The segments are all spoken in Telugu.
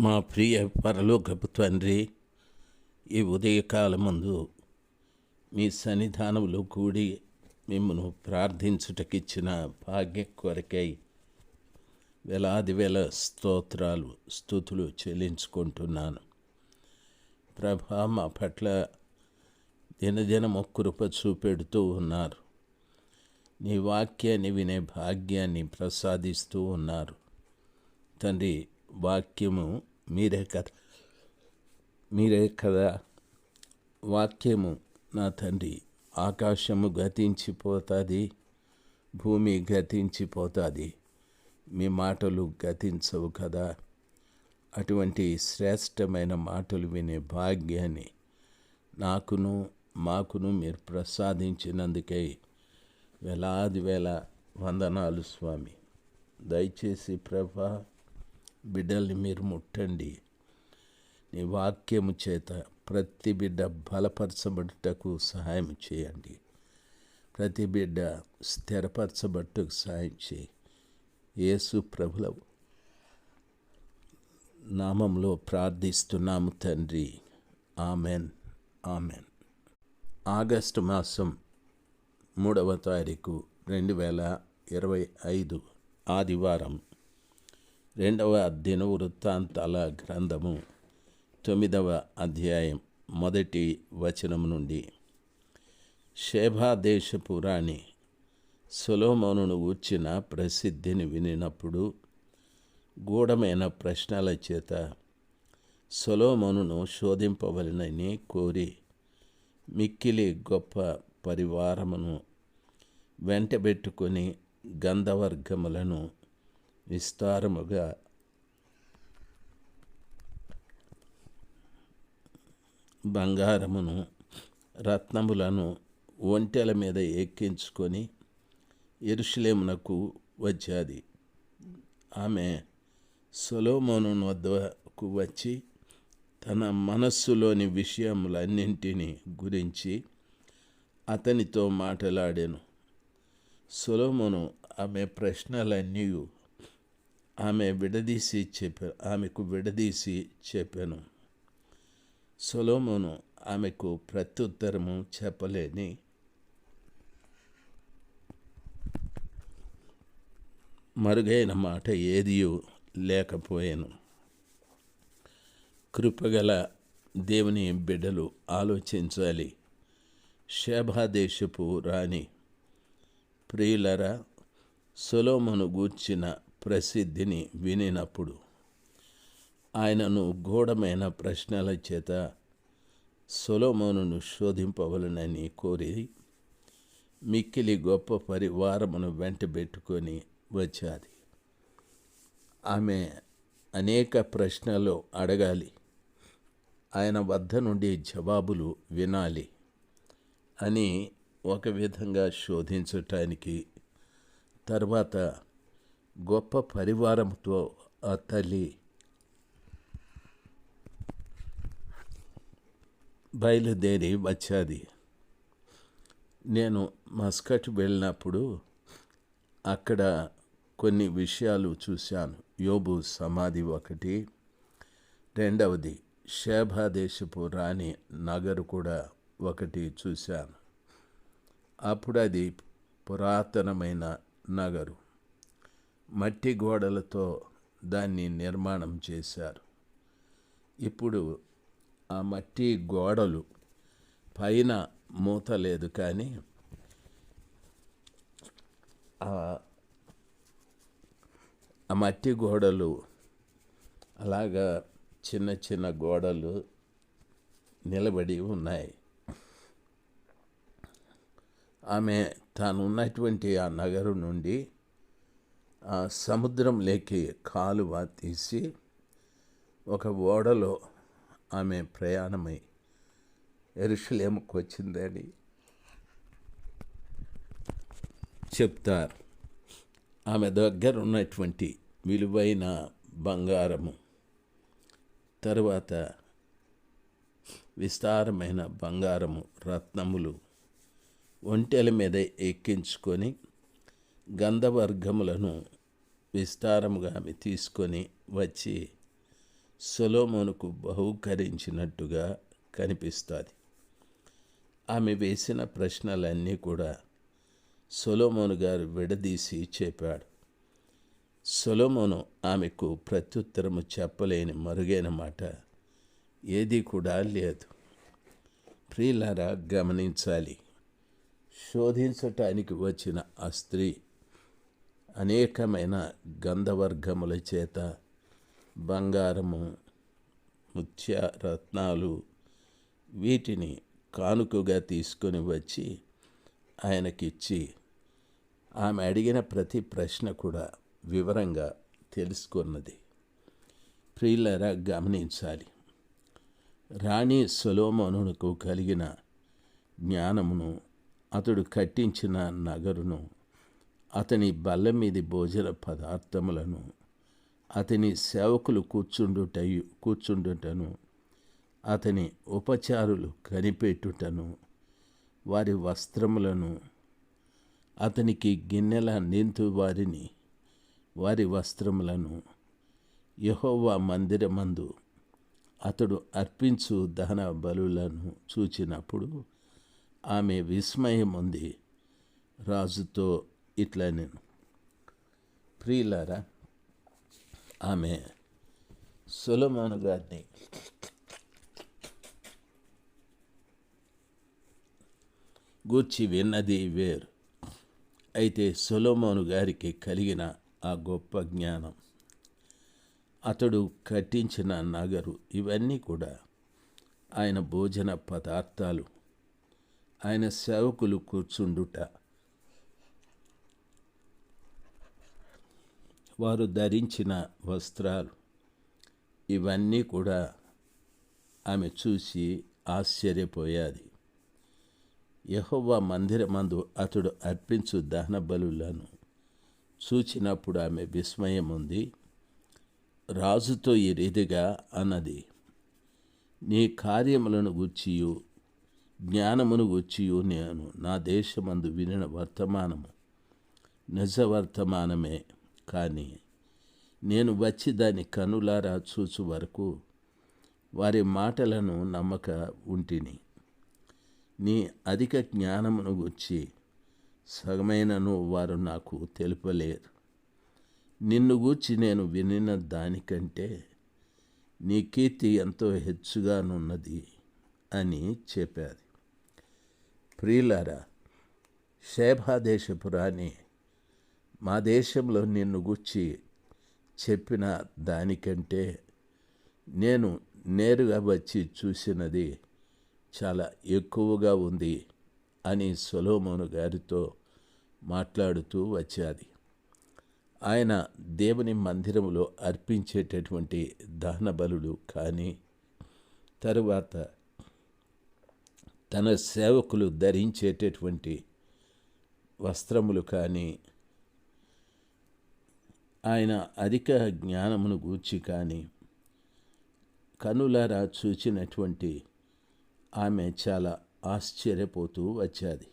మా ప్రియ పరలోకపు తండ్రి ఈ ఉదయకాలమందు మీ సన్నిధానంలో కూడి మిమ్మను ప్రార్థించుటకిచ్చిన భాగ్య కొరకై వేలాది వేల స్తోత్రాలు స్థుతులు చెల్లించుకుంటున్నాను. ప్రభా మా పట్ల దినదినము కృప చూపెడుతూ ఉన్నారు. నీ వాక్యాన్ని వినే భాగ్యాన్ని ప్రసాదిస్తూ ఉన్నారు. తండ్రి వాక్యము మీరే కదా మీరే కదా వాక్యము నా తండ్రి ఆకాశము గతించిపోతుంది భూమి గతించిపోతుంది మీ మాటలు గతించవు కదా. అటువంటి శ్రేష్టమైన మాటలు వినే భాగ్యాన్ని నాకును మాకును మీరు ప్రసాదించినందుకై వేలాది వేల వందనాలు స్వామి. దయచేసి ప్రభా బిడ్డల్ని మీరు ముట్టండి. నీ వాక్యము చేత ప్రతి బిడ్డ బలపరచబడుటకు సహాయం చేయండి. ప్రతి బిడ్డ స్థిరపరచబట్టుకు సహాయం చేయి. యేసు ప్రభుల నామంలో ప్రార్థిస్తున్నాము తండ్రి. ఆమెన్. ఆమెన్. ఆగస్టు మాసం మూడవ తారీఖు రెండు వేల ఇరవై ఐదు ఆదివారం. రెండవ దిన వృత్తాంతాల గ్రంథము తొమ్మిదవ అధ్యాయం మొదటి వచనం నుండి. షేభా దేశపు రాణి సొలోమోనును ఊర్చిన ప్రసిద్ధిని వినినప్పుడు గూఢమైన ప్రశ్నల చేత సొలోమోనును శోధింపవలనని కోరి మిక్కిలి గొప్ప పరివారమును వెంటబెట్టుకొని గంధవర్గములను విస్తారముగా బంగారమును రత్నములను ఒంటెల మీద ఎక్కించుకొని ఎరుషులేమునకు వచ్చాది. ఆమె సొలోమోను వద్దకు వచ్చి తన మనస్సులోని విషయములన్నింటిని గురించి అతనితో మాట్లాడాను. సొలోమోను ఆమె ప్రశ్నలన్నీ ఆమె విడదీసి చెప్పాను ఆమెకు విడదీసి చెప్పాను. సొలోమోను ఆమెకు ప్రత్యుత్తరము చెప్పలేని మరుగైన మాట ఏదియూ లేకపోయాను. కృపగల దేవుని బిడ్డలు ఆలోచించాలి. శేభాదేశపు రాణి ప్రియులరా సొలోమును గూర్చిన ప్రసిద్ధిని వినినప్పుడు ఆయనను గూఢమైన ప్రశ్నల చేత సొలోమోనును శోధింపవలనని కోరి మిక్కిలి గొప్ప పరివారమును వెంటబెట్టుకొని వచ్చాది. ఆమె అనేక ప్రశ్నలు అడగాలి. ఆయన వద్ద నుండి జవాబులు వినాలి అని ఒక విధంగా శోధించటానికి తర్వాత గొప్ప పరివారంతో ఆ తల్లి బయలుదేరి వచ్చాది. నేను మస్కట్ వెళ్ళినప్పుడు అక్కడ కొన్ని విషయాలు చూశాను. యోబు సమాధి ఒకటి రెండవది శేభాదేశపు రాణి నగరు కూడా ఒకటి చూశాను. అప్పుడు అది పురాతనమైన నగరు. మట్టి గోడలతో దాన్ని నిర్మాణం చేశారు. ఇప్పుడు ఆ మట్టి గోడలు పైన మూత లేదు కానీ ఆ మట్టి గోడలు అలాగా చిన్న చిన్న గోడలు నిలబడి ఉన్నాయి. ఆమె తాను ఉన్నటువంటి ఆ నగరు నుండి ఆ సముద్రంలోకి కాలువ తీసి ఒక ఓడలో ఆమె ప్రయాణమై ఎరుషులేముకు వచ్చిందని చెప్తారు. ఆమె దగ్గర ఉన్నటువంటి విలువైన బంగారము తర్వాత విస్తారమైన బంగారము రత్నములు ఒంటెల మీద ఎక్కించుకొని గంధవర్గములను విస్తారముగా ఆమె తీసుకొని వచ్చి సొలోమోనుకు బహూకరించినట్టుగా కనిపిస్తుంది. ఆమె వేసిన ప్రశ్నలన్నీ కూడా సొలోమోను గారు విడదీసి చెప్పాడు. సొలోమోను ఆమెకు ప్రత్యుత్తరము చెప్పలేని మరుగైన మాట ఏది కూడా లేదు. ప్రియులారా గమనించాలి. శోధించటానికి వచ్చిన ఆ స్త్రీ అనేకమైన గంధవర్గముల చేత బంగారము ముత్య రత్నాలు వీటిని కానుకగా తీసుకొని వచ్చి ఆయనకిచ్చి ఆమె అడిగిన ప్రతి ప్రశ్న కూడా వివరంగా తెలుసుకున్నది. ప్రియులరా గమనించాలి. రాణి సొలోమోనుకు కలిగిన జ్ఞానమును అతడు కట్టించిన నగరును అతని బల్ల మీది భోజన పదార్థములను అతని సేవకులు కూర్చుండుటయు కూర్చుండుటను అతని ఉపచారులు కనిపెట్టుటను వారి వస్త్రములను అతనికి గిన్నెల నింతు వారిని వారి వస్త్రములను యహోవా మందిరమందు అతడు అర్పించు దహన బలులను చూచినప్పుడు ఆమె విస్మయం ఉంది రాజుతో ఇట్లా నేను. ప్రియులారా ఆమె సులమాను గారిని గూర్చి విన్నది వేరు. అయితే సొలోమోను గారికి కలిగిన ఆ గొప్ప జ్ఞానం అతడు కట్టించిన నగరు ఇవన్నీ కూడా ఆయన భోజన పదార్థాలు. ఆయన సేవకులు కూర్చుండుట వారు ధరించిన వస్త్రాలు. ఇవన్నీ కూడా ఆమె చూసి ఆశ్చర్యపోయాది. యహోవా మందిరమందు అతడు అర్పించు దహన బలులను చూచినప్పుడు ఆమె విస్మయం ఉంది రాజుతో ఈ రీతిగా అన్నది నీ కార్యములను గుచ్చియు జ్ఞానమును గుచ్చియు నేను నా దేశమందు వినిన వర్తమానము నిజ వర్తమానమే. కానీ నేను వచ్చి దాని కనులారా చూచు వరకు వారి మాటలను నమ్మక ఉంటిని. నీ అధిక జ్ఞానమును గుచ్చి సగమైనను వారు నాకు తెలుపలేరు. నిన్ను గూర్చి నేను వినిన దానికంటే నీ కీర్తి ఎంతో హెచ్చుగానున్నది అని చెప్పారు ప్రియులారా శేభాదేశపు రాణి మా దేశంలో నిన్ను గుచ్చి చెప్పిన దానికంటే నేను నేరుగా వచ్చి చూసినది చాలా ఎక్కువగా ఉంది అని సొలోమోను గారితో మాట్లాడుతూ వచ్చాది. ఆయన దేవుని మందిరములో అర్పించేటటువంటి దహన బలులు కానీ తరువాత తన సేవకులు ధరించేటటువంటి వస్త్రములు కానీ ఆయన అధిక జ్ఞానమును గూర్చి కానీ కనులారా చూచినటువంటి ఆమె చాలా ఆశ్చర్యపోతూ వచ్చాది.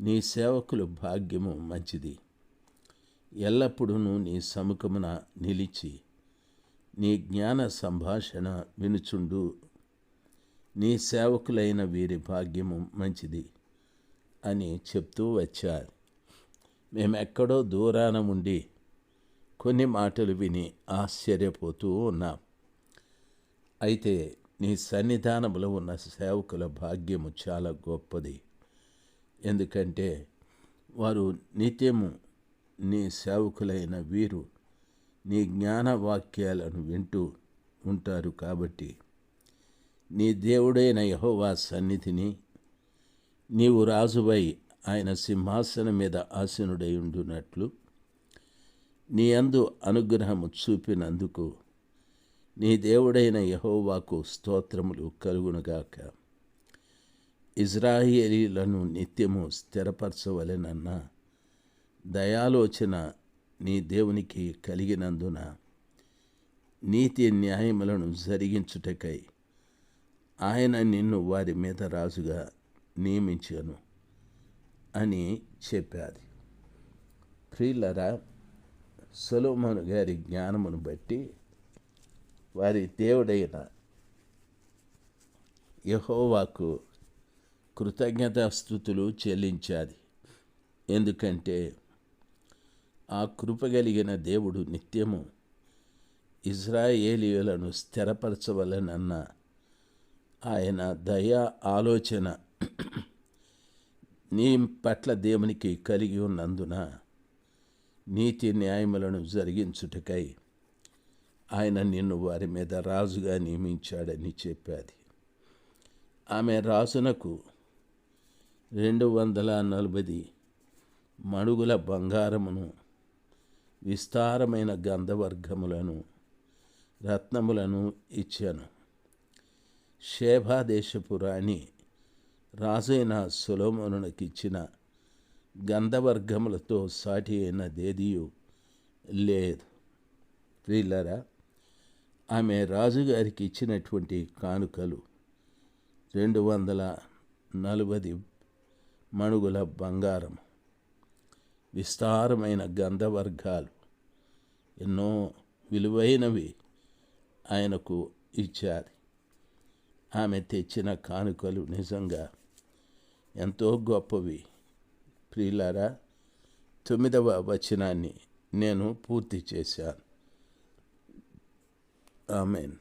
నీ సేవకులు భాగ్యము మంచిది. ఎల్లప్పుడూ నీ సముఖమున నిలిచి నీ జ్ఞాన సంభాషణ వినుచుండు. నీ సేవకులైన వీరి భాగ్యము మంచిది అని చెప్తూ వచ్చారు. మేమెక్కడో దూరాన ఉండి కొన్ని మాటలు విని ఆశ్చర్యపోతూ ఉన్నాం. అయితే నీ సన్నిధానంలో ఉన్న సేవకుల భాగ్యము చాలా గొప్పది. ఎందుకంటే వారు నిత్యము నీ సేవకులైన వీరు నీ జ్ఞాన వాక్యాలను వింటూ ఉంటారు కాబట్టి నీ దేవుడైన యహోవా సన్నిధిని నీవు రాజువై ఆయన సింహాసనం మీద ఆసీనుడై ఉండునట్లు నీ అందు అనుగ్రహము చూపినందుకు నీ దేవుడైన యహోవాకు స్తోత్రములు కలుగునుగాక. ఇజ్రాయేలీలను నిత్యము స్థిరపరచవలెనన్న దయాలోచన నీ దేవునికి కలిగినందున నీతి న్యాయములను జరిగించుటకై ఆయన నిన్ను వారి మీద రాజుగా నియమించాను అని చెప్పారు ప్రియులరా సొలోమోను గారి జ్ఞానమును బట్టి వారి దేవుడైన యహోవాకు కృతజ్ఞతాస్థుతులు చెల్లించాలి. ఎందుకంటే ఆ కృప కలిగిన దేవుడు నిత్యము ఇజ్రాయేలీయులను స్థిరపరచవలనన్న ఆయన దయా ఆలోచన నీ పట్ల దేవునికి కలిగి ఉన్నందున నీతి న్యాయములను జరిగించుటకై ఆయన నిన్ను వారి మీద రాజుగా నియమించాడని చెప్పాది. ఆమె రాజునకు రెండు వందల నలభై మణుగుల బంగారమును విస్తారమైన గంధవర్గములను రత్నములను ఇచ్చాను. శేభాదేశపు రాణి రాజైన సులోమనునకిచ్చిన గంధవర్గములతో సాటి అయిన దేదియు లేదు. వీళ్ళరా ఆమె రాజుగారికి ఇచ్చినటువంటి కానుకలు రెండు వందల నలభై మణుగుల బంగారం విస్తారమైన గంధవర్గాలు ఎన్నో విలువైనవి ఆయనకు ఇచ్చారు. ఆమె తెచ్చిన కానుకలు నిజంగా ఎంతో గొప్పవి. ప్రియులారా తొమ్మిదవ వచనాన్ని నేను పూర్తి చేశాను. ఆమెన్.